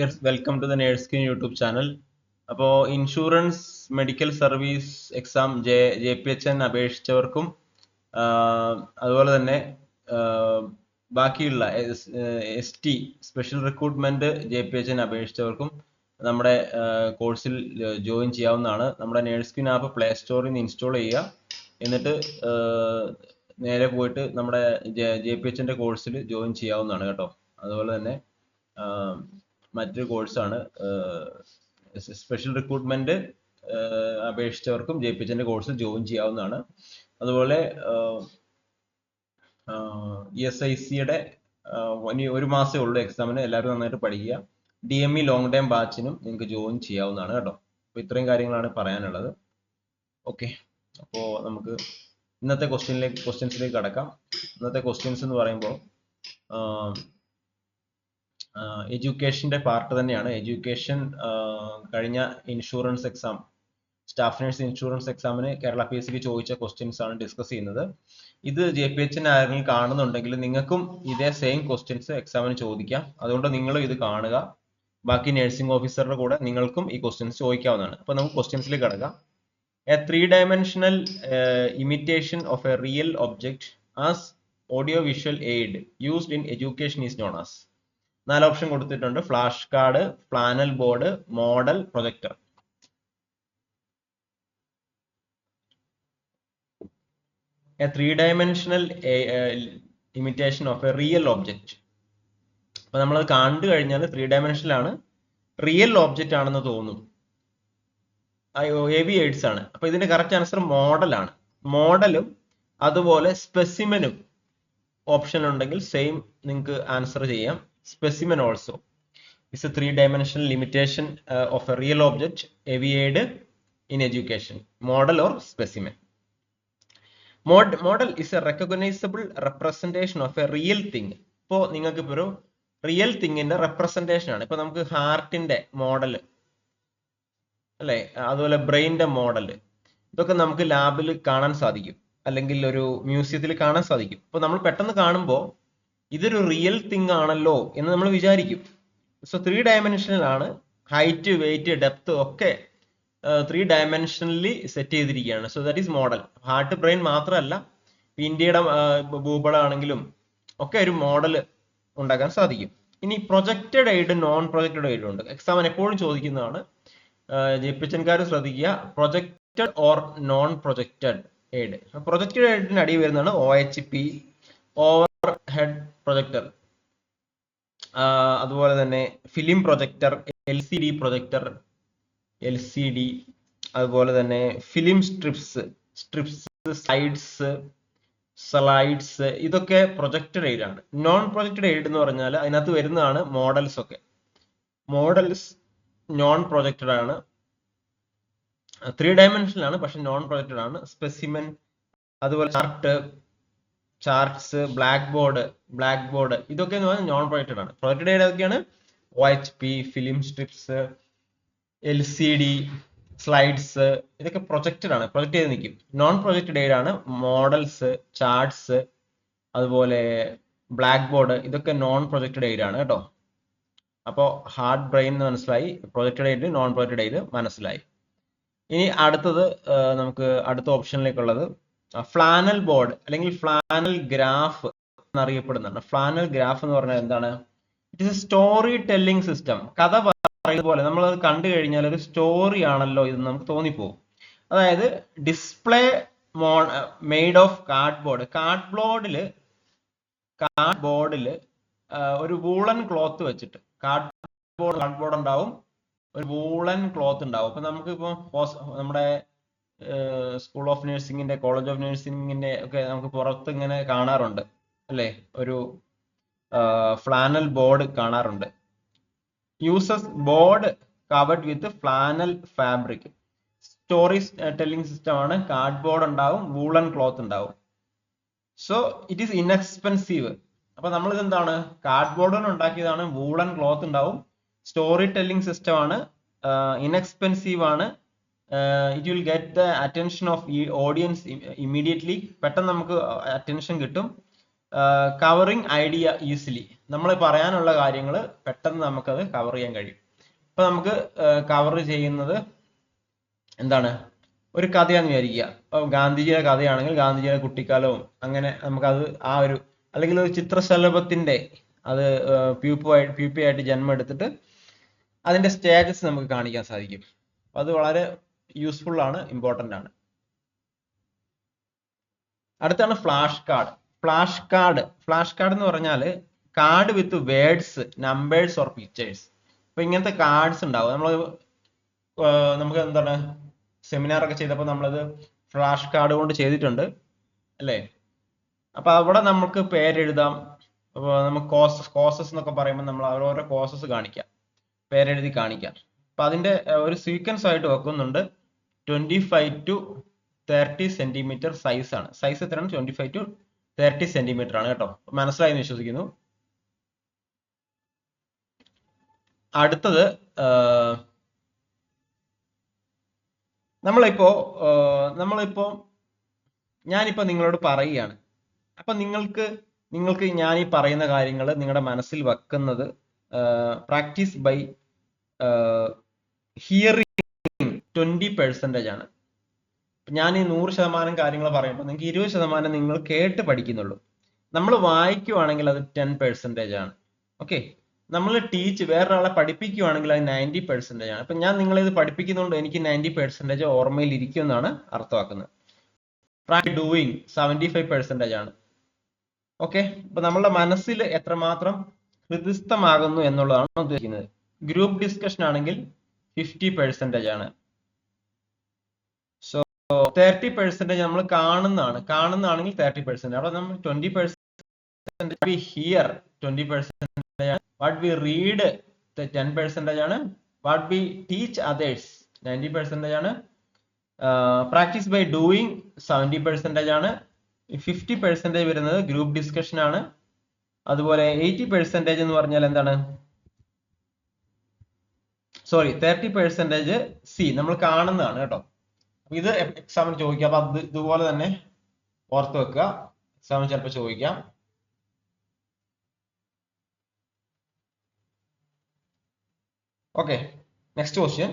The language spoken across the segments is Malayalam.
Yes, to the nurse Nerdskin YouTube channel അപ്പോൾ insurance medical service exam J J P H N അപേക്ഷിച്ചവർക്കും അതുപോലെ തന്നെ ബാക്കിയുള്ള S T special recruitment J P H N അപേക്ഷിച്ചവർക്കും നമ്മുടെ കോഴ്സിൽ ജോയിൻ ചെയ്യാവുന്നതാണ്. നമ്മുടെ നേഴ്സ്കിൻ ആപ്പ് പ്ലേ സ്റ്റോറിൽ നിന്ന് ഇൻസ്റ്റാൾ ചെയ്യുക. എന്നിട്ട് നേരെ പോയിട്ട് നമ്മുടെ ജെ പി എച്ചിന്റെ കോഴ്സിൽ ജോയിൻ ചെയ്യാവുന്നതാണ് കേട്ടോ. അതുപോലെ തന്നെ മറ്റൊരു കോഴ്സാണ് സ്പെഷ്യൽ റിക്രൂട്ട്മെന്റ് അപേക്ഷിച്ചവർക്കും ജെ പി ജോയിൻ ചെയ്യാവുന്നതാണ്. അതുപോലെ ഇ എസ് ഐ സിയുടെ ഇനി ഒരു മാസമേ ഉള്ളൂ എക്സാമിന് എല്ലാവരും നന്നായിട്ട് പഠിക്കുക. D M E long time ബാച്ചിനും നിങ്ങൾക്ക് ജോയിൻ ചെയ്യാവുന്നതാണ് കേട്ടോ. അപ്പോൾ ഇത്രയും കാര്യങ്ങളാണ് പറയാനുള്ളത്. ഓക്കെ. അപ്പോൾ നമുക്ക് ഇന്നത്തെ ക്വസ്റ്റ്യനിലേക്ക് ക്വസ്റ്റ്യൻസിലേക്ക് കടക്കാം. ഇന്നത്തെ ക്വസ്റ്റ്യൻസ് എന്ന് പറയുമ്പോൾ എഡ്യൂക്കേഷന്റെ പാർട്ട് തന്നെയാണ്. എഡ്യൂക്കേഷൻ കഴിഞ്ഞ insurance exam staff nurse insurance എക്സാമിന് കേരള പി എസ് സിക്ക് ചോദിച്ച ക്വസ്റ്റ്യൻസ് ആണ് ഡിസ്കസ് ചെയ്യുന്നത്. ഇത് ജെ പി എച്ചിന് ആരെങ്കിലും കാണുന്നുണ്ടെങ്കിൽ നിങ്ങൾക്കും ഇതേ സെയിം ക്വസ്റ്റ്യൻസ് എക്സാമിന് ചോദിക്കാം. അതുകൊണ്ട് നിങ്ങളും ഇത് കാണുക. ബാക്കി നഴ്സിംഗ് ഓഫീസറുടെ കൂടെ നിങ്ങൾക്കും ഈ ക്വസ്റ്റ്യൻസ് ചോദിക്കാവുന്നതാണ്. അപ്പോൾ നമുക്ക് ക്വസ്റ്റ്യൻസിലേക്ക് കിടക്കാം. A three dimensional imitation of a real object as audio visual aid used in education is known as നാല് ഓപ്ഷൻ കൊടുത്തിട്ടുണ്ട്. Flash card flannel board model projector a three dimensional imitation of a real object അപ്പൊ അത് കണ്ടു കഴിഞ്ഞാൽ ത്രീ ഡയമെൻഷനിലാണ് റിയൽ ഓബ്ജക്റ്റ് ആണെന്ന് തോന്നും. എ എയ്ഡ്സ് ആണ്. അപ്പൊ ഇതിന്റെ കറക്റ്റ് ആൻസർ മോഡലാണ് മോഡലും അതുപോലെ സ്പെസിമെനും ഓപ്ഷൻ ഉണ്ടെങ്കിൽ സെയിം നിങ്ങൾക്ക് ആൻസർ ചെയ്യാം. Specimen also is a three dimensional limitation uh, of a real object aviated in education model or specimen Mod model is a recognizable representation of a real thing ഇപ്പോൾ നിങ്ങൾക്ക് ഇപ്പോൾ ഒരു റിയൽ തിങ്ങിന്റെ റെപ്രസെന്റേഷൻ ആണ് ഇപ്പൊ നമുക്ക് ഹാർട്ടിന്റെ മോഡൽ അല്ലെ അതുപോലെ ബ്രെയിനിന്റെ മോഡൽ ഇതൊക്കെ നമുക്ക് ലാബിൽ കാണാൻ സാധിക്കും അല്ലെങ്കിൽ ഒരു മ്യൂസിയത്തിൽ കാണാൻ സാധിക്കും ഇപ്പൊ നമ്മൾ പെട്ടെന്ന് കാണുമ്പോൾ ഇതൊരു റിയൽ തിങ് ആണല്ലോ എന്ന് നമ്മൾ വിചാരിക്കും. സോ ത്രീ ഡയമെൻഷനിൽ ആണ്. ഹൈറ്റ് വെയിറ്റ് ഡെപ്ത് ഒക്കെ ത്രീ ഡയമെൻഷനലി സെറ്റ് ചെയ്തിരിക്കുകയാണ്. So that is model heart brain മാത്രമല്ല ഇന്ത്യയുടെ ഭൂപടമാണെങ്കിലും ഒക്കെ ഒരു മോഡൽ ഉണ്ടാക്കാൻ സാധിക്കും. ഇനി projected aid non projected aid ഉണ്ട്. എക്സാമിന് എപ്പോഴും ചോദിക്കുന്നതാണ്. ജയിപ്പിച്ചൻകാർ ശ്രദ്ധിക്കുക. Projected or non projected aid projected എയ്ഡിന് അടി വരുന്നതാണ് O H P over head projector അതുപോലെ തന്നെ film projector L C D projector L C D അതുപോലെ തന്നെ film strips strips slides slides ഇതൊക്കെ പ്രൊജക്റ്റഡ് എയ്ഡ് ആണ്. നോൺ പ്രൊജക്റ്റഡ് എയ്ഡ് എന്ന് പറഞ്ഞാൽ അതിനകത്ത് വരുന്നതാണ് മോഡൽസ് ഒക്കെ. മോഡൽസ് നോൺ പ്രൊജക്റ്റഡ് ആണ് ത്രീ ഡയമെൻഷനിലാണ് പക്ഷെ നോൺ പ്രൊജക്റ്റഡ് ആണ്. സ്പെസിമെൻ അതുപോലെ chart charts black board black board ഇതൊക്കെ എന്ന് പറഞ്ഞാൽ നോൺ പ്രൊജക്റ്റഡ് ആണ് പ്രൊജക്റ്റഡ് ഏതൊക്കെയാണ്? O H P film strips L C D slides ഇതൊക്കെ പ്രൊജക്റ്റഡ് ആണ്. പ്രൊജക്ട് ചെയ്ത് നിൽക്കും? നോൺ പ്രൊജക്റ്റഡ് ആണ് മോഡൽസ് ചാർട്ട്സ് അതുപോലെ ബ്ലാക്ക് ബോർഡ് ഇതൊക്കെ നോൺ പ്രൊജക്റ്റഡ് എയ്ഡ് ആണ് കേട്ടോ. അപ്പോൾ ഹാർഡ് ബ്രെയിൻ എന്ന് മനസ്സിലായി. Projected aid non projected aid മനസ്സിലായി. ഇനി അടുത്തത് നമുക്ക് അടുത്ത ഓപ്ഷനിലേക്കുള്ളത് ഫ്ലാനൽ ബോർഡ് അല്ലെങ്കിൽ ഫ്ലാനൽ ഗ്രാഫ് എന്നറിയപ്പെടുന്നുണ്ട്. ഫ്ലാനൽ ഗ്രാഫ് എന്ന് പറഞ്ഞാൽ എന്താണ്? It is a story telling system കഥ പറയുന്ന പോലെ നമ്മൾ അത് കണ്ടു കഴിഞ്ഞാൽ ഒരു സ്റ്റോറി ആണല്ലോ ഇത് നമുക്ക് തോന്നിപ്പോകും. അതായത് ഡിസ്പ്ലേ മോ made of card board card ബോർഡിൽ കാർഡ് ബോർഡിൽ ഒരു വൂളൻ ക്ലോത്ത് വെച്ചിട്ട് കാർഡ് ബോർഡ് കാർഡ് ബോർഡ് ഉണ്ടാവും. ഒരു വൂളൻ ക്ലോത്ത് ഉണ്ടാവും. അപ്പൊ നമുക്ക് ഇപ്പൊ നമ്മുടെ സ്കൂൾ ഓഫ് നഴ്സിംഗിന്റെ കോളേജ് ഓഫ് നഴ്സിംഗിന്റെ ഒക്കെ നമുക്ക് പുറത്ത് ഇങ്ങനെ കാണാറുണ്ട്. അല്ലേ? ഒരു ഫ്ലാനൽ ബോർഡ് കാണാറുണ്ട്. Uses board covered with flannel fabric story telling system ആണ്. കാർഡ് ബോർഡ് ഉണ്ടാവും വൂളൻ ക്ലോത്ത് ഉണ്ടാവും. സോ ഇറ്റ് ഈസ് ഇൻഎക്സ്പെൻസീവ് അപ്പൊ നമ്മൾ ഇത് എന്താണ് കാർഡ് ബോർഡ് ഉണ്ടാക്കിയതാണ് വൂളൻ ക്ലോത്ത് ഉണ്ടാവും. സ്റ്റോറി ടെല്ലിംഗ് സിസ്റ്റം ആണ് ഇൻഎക്സ്പെൻസീവ് ആണ്. It will get the attention of ഈ ഓഡിയൻസ് ഇമ്മീഡിയറ്റ്ലി പെട്ടെന്ന് നമുക്ക് അറ്റൻഷൻ കിട്ടും. കവറിങ് ഐഡിയ ഈസിലി നമ്മൾ പറയാനുള്ള കാര്യങ്ങൾ പെട്ടെന്ന് നമുക്കത് കവർ ചെയ്യാൻ കഴിയും. ഇപ്പൊ നമുക്ക് കവർ ചെയ്യുന്നത് എന്താണ്? ഒരു കഥയാന്ന് വിചാരിക്കുക. ഗാന്ധിജിയുടെ കഥയാണെങ്കിൽ ഗാന്ധിജിയുടെ കുട്ടിക്കാലവും അങ്ങനെ നമുക്കത് ആ ഒരു അല്ലെങ്കിൽ ഒരു ചിത്രശലഭത്തിന്റെ അത് പ്യൂപ്പായി പ്യൂപ്പയായിട്ട് ജന്മം എടുത്തിട്ട് അതിന്റെ സ്റ്റാറ്റസ് നമുക്ക് കാണിക്കാൻ സാധിക്കും. അത് വളരെ യൂസ്ഫുൾ ആണ് ഇമ്പോർട്ടന്റ് ആണ്. അടുത്താണ് flash card flash card flash card എന്ന് പറഞ്ഞാൽ card with words numbers or pictures അപ്പൊ ഇങ്ങനത്തെ കാർഡ്സ് ഉണ്ടാവും. നമ്മൾ നമുക്ക് എന്താണ് സെമിനാർ ഒക്കെ ചെയ്തപ്പോൾ നമ്മളത് ഫ്ലാഷ് കാർഡ് കൊണ്ട് ചെയ്തിട്ടുണ്ട് അല്ലേ? അപ്പൊ അവിടെ നമുക്ക് പേരെഴുതാം. അപ്പോൾ നമുക്ക് കോസസ് കോസസ് എന്നൊക്കെ പറയുമ്പോൾ നമ്മൾ ഓരോരോ കോസസ് കാണിക്കാം. പേരെഴുതി കാണിക്കാം. അപ്പൊ അതിന്റെ ഒരു സീക്വൻസ് ആയിട്ട് വെക്കുന്നുണ്ട്. Twenty five to thirty centimetre size ആണ്. സൈസ് എത്രയാണ്? Twenty five to thirty centimetre ആണ് കേട്ടോ. മനസ്സിലായി എന്ന് വിശ്വസിക്കുന്നു. അടുത്തത് നമ്മളിപ്പോ നമ്മളിപ്പോ ഞാനിപ്പോ നിങ്ങളോട് പറയുകയാണ്. അപ്പൊ നിങ്ങൾക്ക് നിങ്ങൾക്ക് ഞാൻ ഈ പറയുന്ന കാര്യങ്ങൾ നിങ്ങളുടെ മനസ്സിൽ വെക്കുന്നത് practice by hearing twenty percentage ആണ്. ഞാൻ ഈ നൂറ് ശതമാനം കാര്യങ്ങൾ പറയുമ്പോൾ നിങ്ങൾക്ക് ഇരുപത് ശതമാനം നിങ്ങൾ കേട്ട് പഠിക്കുന്നുള്ളൂ. നമ്മൾ വായിക്കുവാണെങ്കിൽ അത് ടെൻ പെർസെന്റേജ് ആണ്. ഓക്കെ നമ്മൾ ടീച്ച് വേറൊരാളെ പഠിപ്പിക്കുവാണെങ്കിൽ അത് നയന്റി പെർസെന്റേജ് ആണ്. അപ്പം ഞാൻ നിങ്ങളെ ഇത് പഠിപ്പിക്കുന്നതുകൊണ്ട് എനിക്ക് നയന്റി പെർസെന്റേജ് ഓർമ്മയിൽ ഇരിക്കും എന്നാണ് അർത്ഥമാക്കുന്നത്. ഡൂയിങ് സെവന്റി ഫൈവ് പെർസെന്റേജ് ആണ്. ഓക്കെ അപ്പം നമ്മളുടെ മനസ്സിൽ എത്രമാത്രം ഹൃദിസ്ഥമാകുന്നു എന്നുള്ളതാണ് ഉദ്ദേശിക്കുന്നത്. ഗ്രൂപ്പ് ഡിസ്കഷൻ ആണെങ്കിൽ ഫിഫ്റ്റി പെർസെന്റേജ് ആണ്. തേർട്ടി പെർസെന്റേജ് നമ്മൾ കാണുന്നതാണ്. കാണുന്നതാണെങ്കിൽ തേർട്ടി പെർസെന്റ് അവിടെ നമ്മൾ twenty percent here twenty percentage ആണ്. What we read ten percentage ആണ്. What we teach others ninety percentage ആണ്. Practice by doing seventy percentage ആണ്. ഫിഫ്റ്റി പെർസെന്റേജ് വരുന്നത് ഗ്രൂപ്പ് ഡിസ്കഷൻ ആണ്. അതുപോലെ എയ്റ്റി പെർസെന്റേജ് എന്ന് പറഞ്ഞാൽ എന്താണ്? സോറി തേർട്ടി പെർസെന്റേജ് സി നമ്മൾ കാണുന്നതാണ് കേട്ടോ. ഇത് എക്സാമിന് ചോദിക്കാം അപ്പൊ അത് ഇതുപോലെ തന്നെ ഓർത്ത് വെക്കുക. എക്സാമിന് ചിലപ്പോ ചോദിക്കാം. Okay next question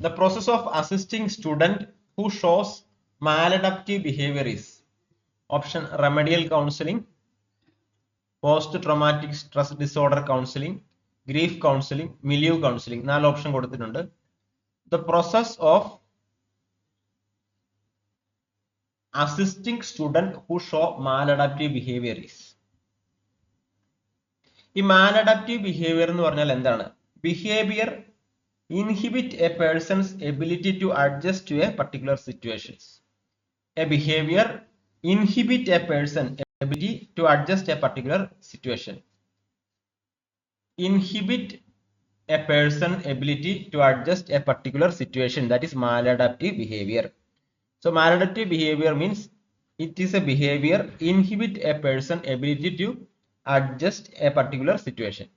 the process of assisting student who shows maladaptive behaviour is option remedial counselling post traumatic stress disorder counselling grief counseling, milieu counseling. നാല് ഓപ്ഷൻ കൊടുത്തിട്ടുണ്ട് The process of assisting student who show maladaptive behavior is ഈ മാലഡാപ്റ്റീവ് ബിഹേവിയർ എന്ന് പറഞ്ഞാൽ എന്താണ് behaviour inhibit a person's ability to adjust to a particular situations. A behavior inhibit a person ability to adjust a particular situation. Inhibit a person ability to adjust a particular situation that is maladaptive behavior. So maladaptive behavior means it is a behavior inhibit a person ability to adjust a particular situation.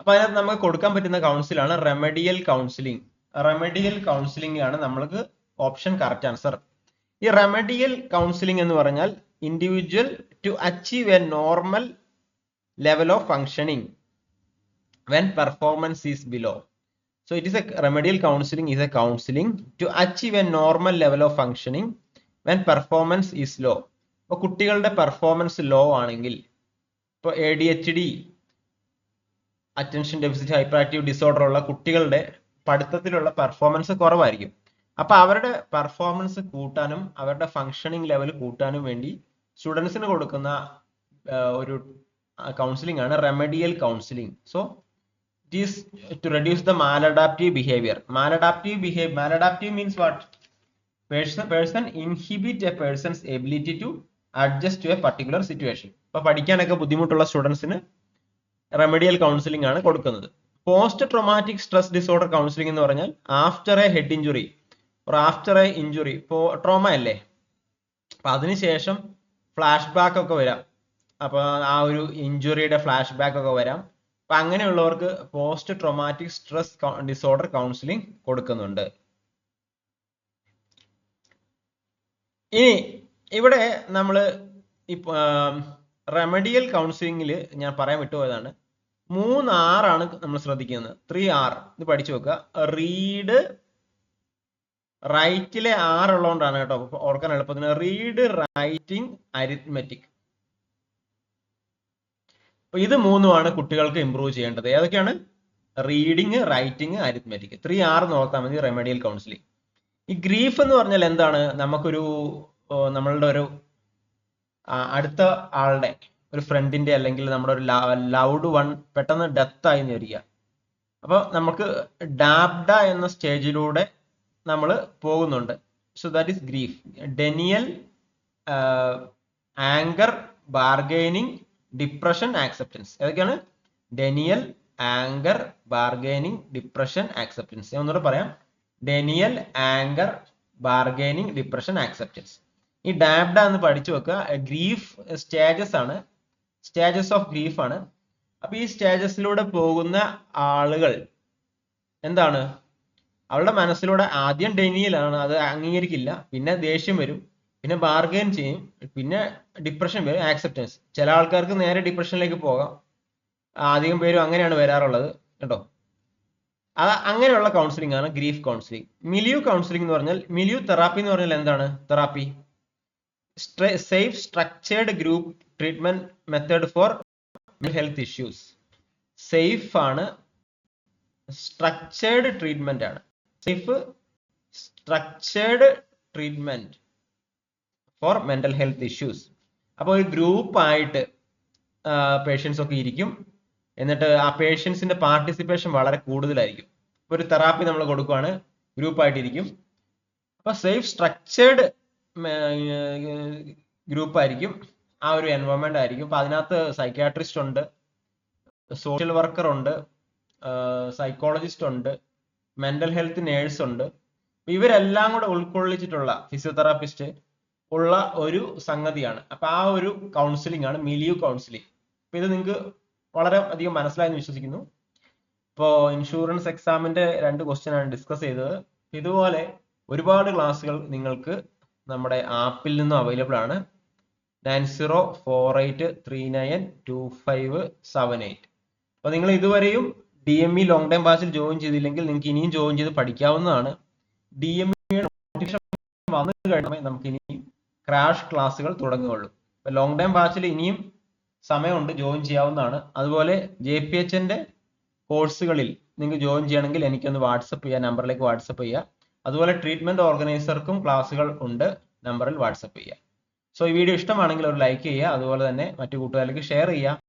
അപ്പൊ അതിനകത്ത് നമുക്ക് കൊടുക്കാൻ പറ്റുന്ന റെമഡിയൽ കൗൺസിലിംഗ് റെമഡിയൽ counseling ആണ് നമ്മൾക്ക് ഓപ്ഷൻ കറക്റ്റ് ആൻസർ ഈ റെമഡിയൽ കൗൺസിലിംഗ് എന്ന് പറഞ്ഞാൽ individual to achieve a normal level of functioning when performance is below. So it is a remedial counseling is a counseling to achieve a normal level of functioning when performance is low. അപ്പൊ കുട്ടികളുടെ പെർഫോമൻസ് ലോ ആണെങ്കിൽ ഇപ്പോൾ A D H D attention deficit hyper active disorder ഉള്ള കുട്ടികളുടെ പഠിത്തത്തിലുള്ള പെർഫോമൻസ് കുറവായിരിക്കും അപ്പൊ അവരുടെ പെർഫോമൻസ് കൂട്ടാനും അവരുടെ ഫങ്ഷനിങ് ലെവൽ കൂട്ടാനും വേണ്ടി സ്റ്റുഡൻസിന് കൊടുക്കുന്ന ഒരു കൗൺസിലിംഗ് ആണ് remedial counselling so is to reduce the maladaptive behaviour maladaptive behave maladaptive means what person person inhibit a person's ability to adjust to a particular situation ഇപ്പൊ പഠിക്കാനൊക്കെ ബുദ്ധിമുട്ടുള്ള സ്റ്റുഡൻസിന് റെമഡിയൽ കൗൺസിലിംഗ് ആണ് കൊടുക്കുന്നത്. Post traumatic stress disorder counselling എന്ന് പറഞ്ഞാൽ after a head injury or after a injury ഇപ്പോ ട്രോമ അല്ലേ? അപ്പൊ അതിനുശേഷം ഫ്ലാഷ് ബാക്ക് ഒക്കെ വരാം. അപ്പൊ ആ ഒരു ഇഞ്ചുറിയുടെ ഫ്ലാഷ് ബാക്ക് ഒക്കെ വരാം. അപ്പൊ അങ്ങനെയുള്ളവർക്ക് post traumatic stress disorder counselling കൊടുക്കുന്നുണ്ട്. ഇനി ഇവിടെ നമ്മൾ റെമഡിയൽ കൗൺസിലിംഗിൽ ഞാൻ പറയാൻ വിട്ടുപോയതാണ്. മൂന്ന് ആണ് നമ്മൾ ശ്രദ്ധിക്കുന്നത്. ത്രീ ആർ ഇത് പഠിച്ചു നോക്കുക റീഡ് റൈറ്റിലെ ആറ് ഉള്ളതുകൊണ്ടാണ് കേട്ടോ ഓർക്കാൻ എളുപ്പത്തിന്. റീഡ് റൈറ്റിംഗ് അരിത്മെറ്റിക് അപ്പൊ ഇത് മൂന്നുമാണ് കുട്ടികൾക്ക് ഇമ്പ്രൂവ് ചെയ്യേണ്ടത്. ഏതൊക്കെയാണ്? റീഡിങ് റൈറ്റിംഗ് അരിത്മെറ്റിക് ത്രീ ആറ് നോർത്താൽ മതി റെമഡിയൽ കൗൺസിലിംഗ് ഈ ഗ്രീഫ് എന്ന് പറഞ്ഞാൽ എന്താണ്? നമുക്കൊരു നമ്മളുടെ ഒരു അടുത്ത ആളുടെ ഒരു ഫ്രണ്ടിന്റെ അല്ലെങ്കിൽ നമ്മുടെ ഒരു ലൗഡ് വൺ പെട്ടെന്ന് ഡെത്ത് ആയി വരിക. അപ്പൊ നമുക്ക് ഡാബ്ഡ എന്ന സ്റ്റേജിലൂടെ നമ്മൾ പോകുന്നുണ്ട്. So that is grief denial anger bargaining depression acceptance ഏതൊക്കെയാണ്? Denial anger bargaining depression acceptance ഞാൻ ഒന്നുകൂടെ പറയാം. Denial anger bargaining depression acceptance ഈ ഡാബ്ഡ എന്ന് പഠിച്ചു വെക്കുക. ഗ്രീഫ് സ്റ്റേജസ് ആണ്. സ്റ്റേജസ് ഓഫ് ഗ്രീഫ് ആണ്. അപ്പൊ ഈ സ്റ്റേജസിലൂടെ പോകുന്ന ആളുകൾ എന്താണ്? അവളുടെ മനസ്സിലൂടെ ആദ്യം ഡെനിയലാണ് അത് അംഗീകരിക്കില്ല. പിന്നെ ദേഷ്യം വരും. പിന്നെ ബാർഗൈൻ ചെയ്യും. പിന്നെ ഡിപ്രഷൻ വരും ആക്സെപ്റ്റൻസ് ചില ആൾക്കാർക്ക് നേരെ ഡിപ്രഷനിലേക്ക് പോകാം. അധികം പേരും അങ്ങനെയാണ് വരാറുള്ളത് കേട്ടോ? അത് അങ്ങനെയുള്ള കൗൺസിലിംഗ് ആണ് ഗ്രീഫ് കൗൺസിലിംഗ് മിലിയു കൗൺസിലിംഗ് എന്ന് പറഞ്ഞാൽ മിലിയു തെറാപ്പി എന്ന് പറഞ്ഞാൽ എന്താണ്? Therapy safe structured group treatment method for health issues safe ആണ് സ്ട്രക്ചേർഡ് ട്രീറ്റ്മെന്റ് ആണ്. Safe structured treatment for mental health issues അപ്പോൾ ഒരു ഗ്രൂപ്പ് ആയിട്ട് പേഷ്യൻസ് ഒക്കെ ഇരിക്കും. എന്നിട്ട് ആ പേഷ്യൻസിന്റെ പാർട്ടിസിപ്പേഷൻ വളരെ കൂടുതലായിരിക്കും. ഒരു തെറാപ്പി നമ്മൾ കൊടുക്കുവാണ് ഗ്രൂപ്പ് അപ്പോൾ അപ്പൊ സേഫ് സ്ട്രക്ചേർഡ് ഗ്രൂപ്പ് ആയിരിക്കും. ആ ഒരു എൻവയോൺമെന്റ് ആയിരിക്കും. അപ്പൊ അതിനകത്ത് സൈക്യാട്രിസ്റ്റ് ഉണ്ട് സോഷ്യൽ വർക്കർ ഉണ്ട് സൈക്കോളജിസ്റ്റ് ഉണ്ട് മെന്റൽ ഹെൽത്ത് നേഴ്സ് ഉണ്ട്. ഇവരെല്ലാം കൂടെ ഉൾക്കൊള്ളിച്ചിട്ടുള്ള ഫിസിയോതെറാപ്പിസ്റ്റ് ഉള്ള ഒരു സംഗതിയാണ്. അപ്പൊ ആ ഒരു കൗൺസിലിംഗ് ആണ് മിലിയു കൗൺസിലിംഗ് അപ്പൊ ഇത് നിങ്ങൾക്ക് വളരെ അധികം മനസ്സിലായെന്ന് വിശ്വസിക്കുന്നു. ഇപ്പോ ഇൻഷുറൻസ് എക്സാമിന്റെ രണ്ട് ക്വസ്റ്റ്യൻ ആണ് ഡിസ്കസ് ചെയ്തത്. ഇതുപോലെ ഒരുപാട് ക്ലാസ്സുകൾ നിങ്ങൾക്ക് നമ്മുടെ ആപ്പിൽ നിന്നും അവൈലബിൾ ആണ്. Nine zero four eight three nine two five seven eight അപ്പൊ നിങ്ങൾ ഇതുവരെയും D M E long time ബാച്ചിൽ ജോയിൻ ചെയ്തില്ലെങ്കിൽ നിങ്ങൾക്ക് ഇനിയും ജോയിൻ ചെയ്ത് പഠിക്കാവുന്നതാണ്. ഡി എം ഇ നോട്ടിഫിക്കേഷൻ വന്നു കഴിഞ്ഞാൽ നമുക്ക് ഇനി ക്രാഷ് ക്ലാസ്സുകൾ തുടങ്ങുകയുള്ളൂ. ഇപ്പൊ ലോങ് ടൈം ബാച്ചിൽ ഇനിയും സമയമുണ്ട് ജോയിൻ ചെയ്യാവുന്നതാണ്. അതുപോലെ ജെ പി എച്ചിന്റെ കോഴ്സുകളിൽ നിങ്ങൾക്ക് ജോയിൻ ചെയ്യണമെങ്കിൽ എനിക്കൊന്ന് വാട്സപ്പ് ചെയ്യാം നമ്പറിലേക്ക് വാട്സപ്പ് ചെയ്യുക അതുപോലെ ട്രീറ്റ്മെന്റ് ഓർഗനൈസർക്കും ക്ലാസ്സുകൾ ഉണ്ട് നമ്പറിൽ വാട്സപ്പ് ചെയ്യുക സോ ഈ വീഡിയോ ഇഷ്ടമാണെങ്കിൽ ഒരു ലൈക്ക് ചെയ്യുക അതുപോലെ തന്നെ മറ്റു കൂട്ടുകാരിലേക്ക് ഷെയർ ചെയ്യുക.